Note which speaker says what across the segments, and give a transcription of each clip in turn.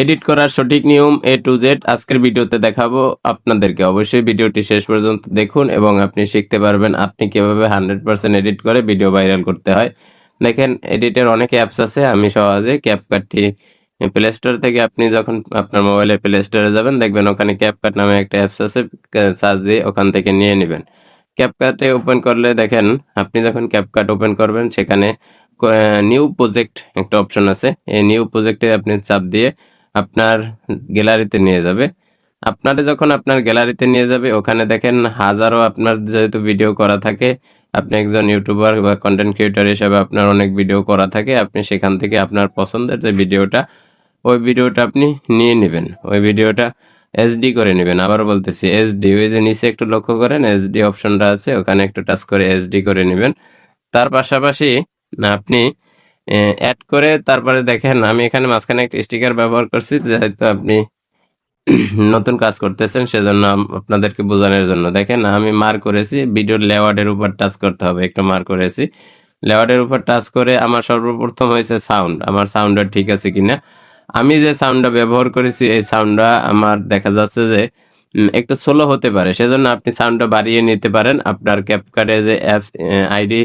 Speaker 1: Edit করার সঠিক নিয়ম এ টু জেড আজকের ভিডিওতে দেখাবো। আপনাদেরকে অবশ্যই ভিডিওটি শেষ পর্যন্ত দেখুন এবং আপনি শিখতে পারবেন আপনি কীভাবে হান্ড্রেড পার্সেন্ট এডিট করে ভিডিও ভাইরাল করতে হয়। দেখেন, এডিটের অনেক অ্যাপস আছে, আমি সহজে ক্যাপকাটটি প্লে স্টোর থেকে আপনি যখন আপনার মোবাইলের প্লে স্টোরে যাবেন, দেখবেন ওখানে ক্যাপকাট নামে একটা অ্যাপস আছে সার্চ দিয়ে ওখান থেকে নিয়ে নেবেন। ক্যাপকাটে ওপেন করলে দেখেন, আপনি যখন ক্যাপকাট ওপেন করবেন, সেখানে নিউ প্রজেক্ট একটা অপশন আছে। এই নিউ প্রজেক্টে আপনি চাপ দিয়ে আপনার গ্যালারিতে নিয়ে যাবে। আপনারে যখন আপনার গ্যালারিতে নিয়ে যাবে, ওখানে দেখেন হাজারো আপনার যেহেতু ভিডিও করা থাকে, আপনি একজন ইউটিউবার বা কন্টেন্ট ক্রিয়েটর হিসাবে আপনার অনেক ভিডিও করা থাকে, আপনি সেখান থেকে আপনার পছন্দের যে ভিডিওটা ওই ভিডিওটা আপনি নিয়ে নেবেন। ওই ভিডিওটা এসডি করে নেবেন। আবার বলতেছি এসডি ওই যে নিচে একটু লক্ষ্য করেন এসডি অপশনটা আছে, ওখানে একটু টাচ করে এসডি করে নেবেন। তার পাশাপাশি আপনি অ্যাড করে তারপরে দেখেন, আমি এখানে মাঝখানে একটা স্টিকার ব্যবহার করছি, যেহেতু আপনি নতুন কাজ করতেছেন, সেজন্য আপনাদেরকে বোঝানোর জন্য। দেখেন, আমি মার করেছি ভিডিওর লেওয়ার্ডের উপর টাচ করতে হবে, একটু মার করেছি। লেওয়ার্ডের উপর টাচ করে আমার সর্বপ্রথম হয়েছে সাউন্ড আমার সাউন্ডটা ঠিক আছে কিনা? আমি যে সাউন্ডটা ব্যবহার করেছি, এই সাউন্ডটা আমার দেখা যাচ্ছে যে একটু স্লো হতে পারে। সেজন্য আপনি সাউন্ডটা বাড়িয়ে নিতে পারেন। আপনার ক্যাপকাটে যে অ্যাপস আইডি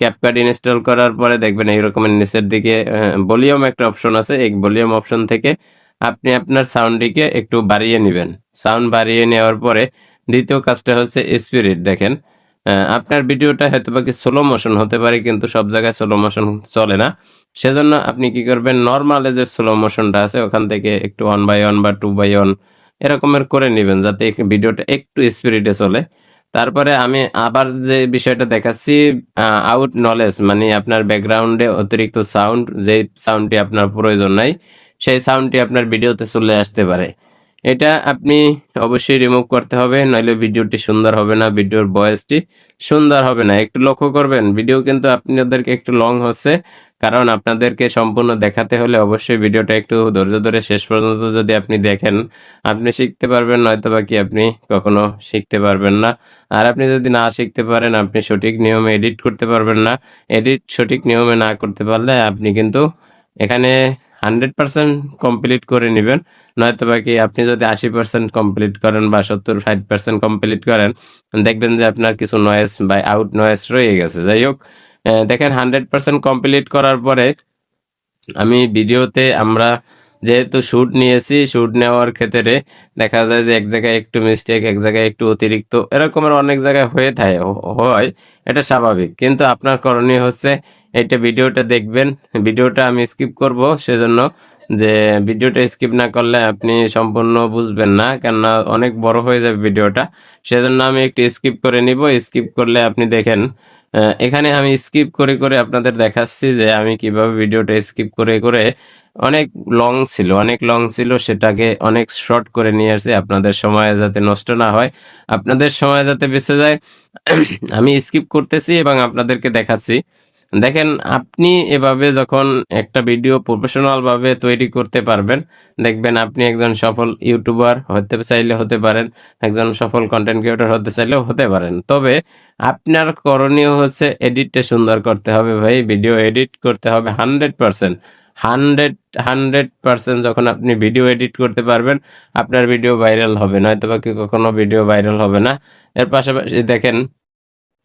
Speaker 1: ক্যাপকাট ইনস্টল করার পরে দেখবেন এইরকমের নিচের দিকে ভলিউম একটা অপশন আছে। এই ভলিউম অপশন থেকে আপনি আপনার সাউন্ডটিকে একটু বাড়িয়ে নেবেন। সাউন্ড বাড়িয়ে নেওয়ার পরে দ্বিতীয় কাজটা হচ্ছে স্পিরিট দেখেন। আপনার ভিডিওটা হয়তো বা কি স্লো মোশন হতে পারে, কিন্তু সব জায়গায় স্লো মোশন চলে না। সেজন্য আপনি কি করবেন নর্মালে যে স্লো মোশনটা আছে, ওখান থেকে একটু ওয়ান বাই ওয়ান বা টু বাই ওয়ান এরকমের করে নেবেন, যাতে ভিডিওটা একটু স্পিরিটে চলে। তারপরে আমি আবার যে বিষয়টা দেখাচ্ছি আউট নলেজ মানে আপনার ব্যাকগ্রাউন্ডে অতিরিক্ত সাউন্ড যে সাউন্ডটি আপনার প্রয়োজন নাই, সেই সাউন্ডটি আপনার ভিডিওতে চলে আসতে পারে। এটা আপনি অবশ্যই রিমুভ করতে হবে, নইলে ভিডিওটি সুন্দর হবে না, ভিডিওর ভয়েসটি সুন্দর হবে না। একটু লক্ষ্য করবেন ভিডিও কিন্তু আপনাদেরকে একটু লং হচ্ছে, কারণ আপনাদেরকে সম্পূর্ণ দেখাতে হলে অবশ্যই ভিডিওটা একটু ধৈর্য ধরে শেষ পর্যন্ত যদি আপনি দেখেন, আপনি শিখতে পারবেন নয়তো বা কি আপনি কখনো শিখতে পারবেন না। আর আপনি যদি না শিখতে পারেন, আপনি সঠিক নিয়মে এডিট করতে পারবেন না। এডিট সঠিক নিয়মে না করতে পারলে আপনি কিন্তু এখানে হান্ড্রেড পার্সেন্ট কমপ্লিট করে নেবেন। নয়তো বা কি আপনি যদি আশি পার্সেন্ট কমপ্লিট করেন বা সত্তর ষাট পার্সেন্ট কমপ্লিট করেন, দেখবেন যে আপনার কিছু নয়েস বা আউট নয়েস রয়ে গেছে। যাই হোক দেখেন হান্ড্রেড পার্সেন্ট কমপ্লিট করার পরে আমি ভিডিওতে আমরা যেহেতু শুট নিয়েছি শ্যুট নেওয়ার ক্ষেত্রে দেখা যায় যে এক জায়গায় একটু মিস্টেক এক জায়গায় একটু অতিরিক্ত, এরকমের অনেক জায়গায় হয়ে থাকে, হয়, এটা স্বাভাবিক। কিন্তু আপনার করণীয় হচ্ছে এইটা ভিডিওটা দেখবেন। ভিডিওটা আমি স্কিপ করব সেজন্য যে ভিডিওটা স্কিপ না করলে আপনি সম্পূর্ণ বুঝবেন না, কেননা অনেক বড় হয়ে যাবে ভিডিওটা। সেজন্য আমি একটু স্কিপ করে নিব। স্কিপ করলে আপনি দেখেন এখানে আমি স্কিপ করে করে আপনাদের দেখাচ্ছি যে আমি কীভাবে ভিডিওটা স্কিপ করে করে অনেক লং ছিল, অনেক লং ছিল সেটাকে অনেক শর্ট করে নিয়ে আসছি আপনাদের সময় যাতে নষ্ট না হয়, আপনাদের সময় যাতে বেঁচে যায়, আমি স্কিপ করতেছি এবং আপনাদেরকে দেখাচ্ছি। দেখেন, আপনি এভাবে যখন একটা ভিডিও প্রফেশনাল ভাবে তৈরি করতে পারবেন, দেখবেন আপনি একজন সফল ইউটিউবার হতে চাইলে হতে পারেন, একজন সফল কন্টেন্ট ক্রিয়েটর হতে চাইলেও হতে পারেন। তবে আপনার করণীয় হচ্ছে এডিটটা সুন্দর করতে হবে ভাই ভিডিও এডিট করতে হবে hundred percent hundred hundred percent যখন আপনি ভিডিও এডিট করতে পারবেন, আপনার ভিডিও ভাইরাল হবে নয়তো বা কি কখনো ভিডিও ভাইরাল হবে না। এর পাশাপাশি দেখেন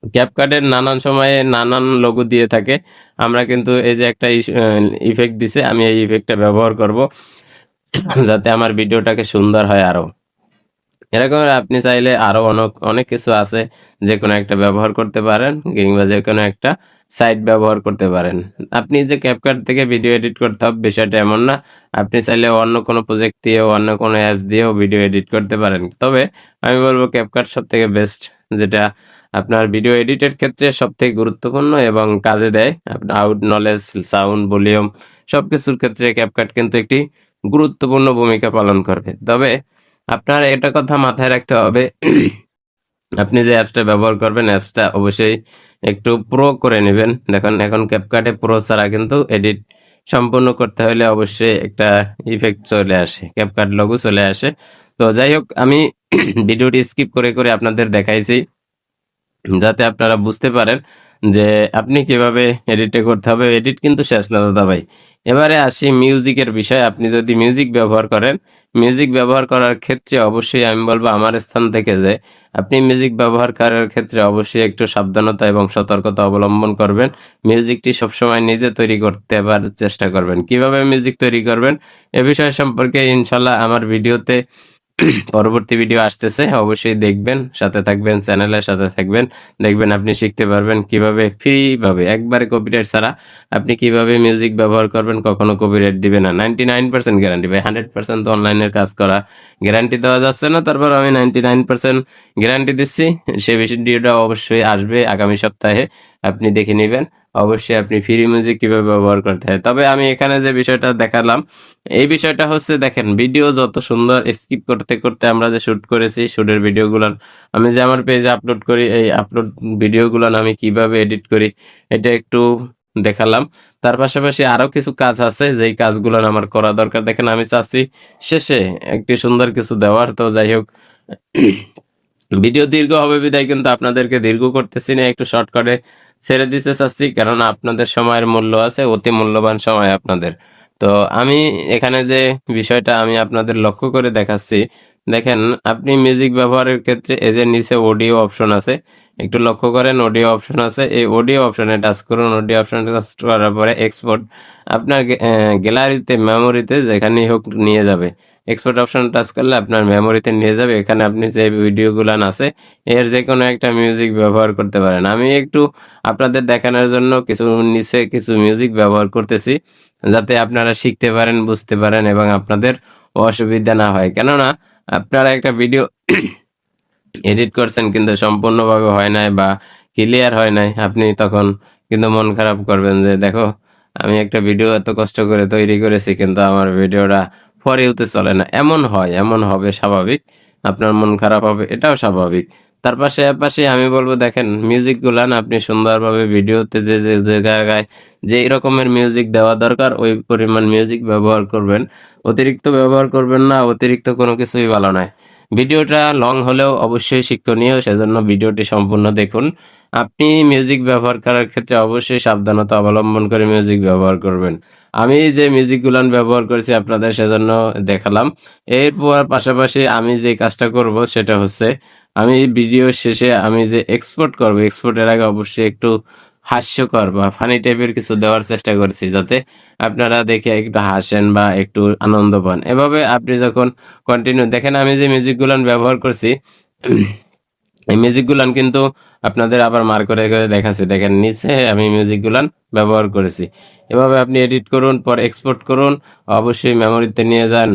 Speaker 1: ক্যাপকাটের নানান সময়ে নানান লোগো দিয়ে থাকে। আমরা কিন্তু এই যে একটা ইফেক্ট দিছে, আমি এই ইফেক্টটা ব্যবহার করব, যাতে আমার ভিডিওটাকে সুন্দর হয় আরও এরকম আপনি চাইলে আরও অনেক অনেক কিছু আছে যে কোনো একটা ব্যবহার করতে পারেন, কিংবা যে কোনো একটা সাইট ব্যবহার করতে পারেন। আপনি যে ক্যাপকাট থেকে ভিডিও এডিট করতে হবে, বিষয়টা এমন না। আপনি চাইলে অন্য কোনো প্রজেক্ট দিয়েও, অন্য কোনো অ্যাপস দিয়েও ভিডিও এডিট করতে পারেন। তবে আমি বলব ক্যাপকাট সব থেকে বেস্ট যেটা আপনার ভিডিও এডিটের ক্ষেত্রে সব থেকে গুরুত্বপূর্ণ এবং কাজে দেয় আপনার আউট নলেজ সাউন্ড ভলিউম সব কিছুর ক্ষেত্রে ক্যাপকাট কিন্তু একটি গুরুত্বপূর্ণ ভূমিকা পালন করবে। তবে আপনার এটা কথা মাথায় রাখতে হবে, আপনি যে অ্যাপসটা ব্যবহার করবেন অ্যাপসটা অবশ্যই একটু প্রো করে নেবেন। দেখুন, এখন ক্যাপকাটে প্রো ছাড়া কিন্তু এডিট সম্পূর্ণ করতে হলে অবশ্যই একটা ইফেক্ট চলে আসে ক্যাপকাট লগো চলে আসে। তো যাই হোক, আমি ভিডিওটি স্কিপ করে করে আপনাদের দেখাইছি। যাতে আপনারা বুঝতে পারেন যে আপনি কীভাবে এডিটে করতে হবে। এডিট কিন্তু শেষ না, দাদা ভাই। এবারে আসি মিউজিকের বিষয়। আপনি যদি মিউজিক ব্যবহার করেন মিউজিক ব্যবহার করার ক্ষেত্রে অবশ্যই আমি বলব আমার স্থান থেকে যে আপনি মিউজিক ব্যবহার করার ক্ষেত্রে অবশ্যই একটু সাবধানতা এবং সতর্কতা অবলম্বন করবেন। মিউজিকটি সবসময় নিজে তৈরি করতে চেষ্টা করবেন। কীভাবে মিউজিক তৈরি করবেন, এ বিষয় সম্পর্কে ইনশাল্লাহ আমার ভিডিওতে পরবর্তী ভিডিও আসতেছে, অবশ্যই দেখবেন, সাথে থাকবেন চ্যানেলের সাথে থাকবেন, দেখবেন আপনি শিখতে পারবেন কীভাবে ফ্রি ভাবে একবারে কপিরাইট ছাড়া আপনি কীভাবে মিউজিক ব্যবহার করবেন, কখনো কপিরাইট দিবে না। নাইনটি নাইন পার্সেন্ট গ্যারান্টি ভাই হান্ড্রেড পার্সেন্ট তো অনলাইনের কাজ করা গ্যারান্টি দেওয়া যাচ্ছে না, তারপর আমি নাইনটি নাইন পার্সেন্ট গ্যারান্টি দিচ্ছি, সে ভিডিওটা অবশ্যই আসবে আগামী সপ্তাহে, আপনি দেখে নেবেন। অবশ্যই আপনি ফ্রি মিউজিক কীভাবে ব্যবহার করতে হয়। তবে আমি এখানে যে বিষয়টা দেখালাম, এই বিষয়টা হচ্ছে দেখেন ভিডিও যত সুন্দর স্কিপ করতে করতে আমরা যে শুট করেছি শুটের ভিডিওগুলো আমি যে আমার পেজে আপলোড করি, এই আপলোড ভিডিওগুলো আমি কীভাবে এডিট করি, এটা একটু দেখালাম। তার পাশাপাশি আরও কিছু কাজ আছে, যেই কাজগুলো আমার করা দরকার। দেখেন, আমি চাচ্ছি শেষে একটি সুন্দর কিছু দেওয়ার। তো যাই হোক ভিডিও দীর্ঘ হবে বিদায়, কিন্তু আপনাদেরকে দীর্ঘ করতেছি না, একটু শর্টকাটে ছেড়ে দিতে চাচ্ছি কারণ আপনাদের সময়ের মূল্য আছে, অতি মূল্যবান সময় আপনাদের। তো আমি এখানে যে বিষয়টা আমি আপনাদের লক্ষ্য করে দেখাচ্ছি, দেখেন, আপনি মিউজিক ব্যবহারের ক্ষেত্রে এই যে নিচে অডিও অপশন আছে, একটু লক্ষ্য করেন অডিও অপশন আছে, এই অডিও অপশনে টাচ করুন অডিও অপশনে টাচ করার পরে এক্সপোর্ট আপনার গ্যালারিতে মেমোরিতে যেখানেই হোক নিয়ে যাবে। এক্সপোর্ট অপশন টাচ করলে আপনার মেমোরিতে নিয়ে যাবে। এখানে আপনি যে ভিডিওগুলো আছে, এর যে কোনো একটা মিউজিক ব্যবহার করতে পারেন। আমি একটু আপনাদের দেখানোর জন্য কিছু নিচে কিছু মিউজিক ব্যবহার করতেছি, যাতে আপনারা শিখতে পারেন, বুঝতে পারেন এবং আপনাদের অসুবিধা না হয়। কেননা, আপনারা একটা ভিডিও এডিট করছেন কিন্তু সম্পূর্ণভাবে হয় নাই বা ক্লিয়ার হয় নাই, আপনি তখন কিন্তু মন খারাপ করবেন যে, দেখো, আমি একটা ভিডিও এত কষ্ট করে তৈরি করেছি, কিন্তু আমার ভিডিওটা ফরে উঠতে চলে না। এমন হয়, এমন হবে স্বাভাবিক। আপনার মন খারাপ হবে, এটাও স্বাভাবিক। তার পাশে পাশে আমি বলব, দেখেন মিউজিক গুলান আপনি সুন্দরভাবে ভিডিওতে যে যে যে জায়গায় যে রকমের মিউজিক দেওয়া দরকার, ওই পরিমাণ মিউজিক ব্যবহার করবেন। অতিরিক্ত ব্যবহার করবেন না, অতিরিক্ত কোনো কিছুই ভালো নয়। ভিডিওটা লং হলেও অবশ্যই শিক্ষণীয়, সেজন্য ভিডিওটি সম্পূর্ণ দেখুন। আপনি মিউজিক ব্যবহার করার ক্ষেত্রে অবশ্যই সাবধানতা অবলম্বন করে মিউজিক ব্যবহার করবেন। আমি যে মিউজিকগুলান ব্যবহার করেছি আপনাদের সেজন্য দেখালাম। এরপর পাশাপাশি আমি যে কাজটা করব সেটা হচ্ছে, আমি ভিডিও শেষে আমি যে এক্সপোর্ট করব এক্সপোর্টের আগে অবশ্যই একটু হাস্যকর বা ফানি টাইপের কিছু দেওয়ার চেষ্টা করছি যাতে আপনারা দেখে একটু হাসেন বা একটু আনন্দ পান। এভাবে আপনি যখন কন্টিনিউ দেখেন আমি যে মিউজিকগুলান ব্যবহার করছি এই মিউজিকগুলান কিন্তু আপনাদের আবার মার করে করে দেখাচ্ছে। দেখেন নিচে আমি মিউজিকগুলান ব্যবহার করেছি। এভাবে আপনি এডিট করুন, পর এক্সপোর্ট করুন, অবশ্যই মেমোরিতে নিয়ে যান।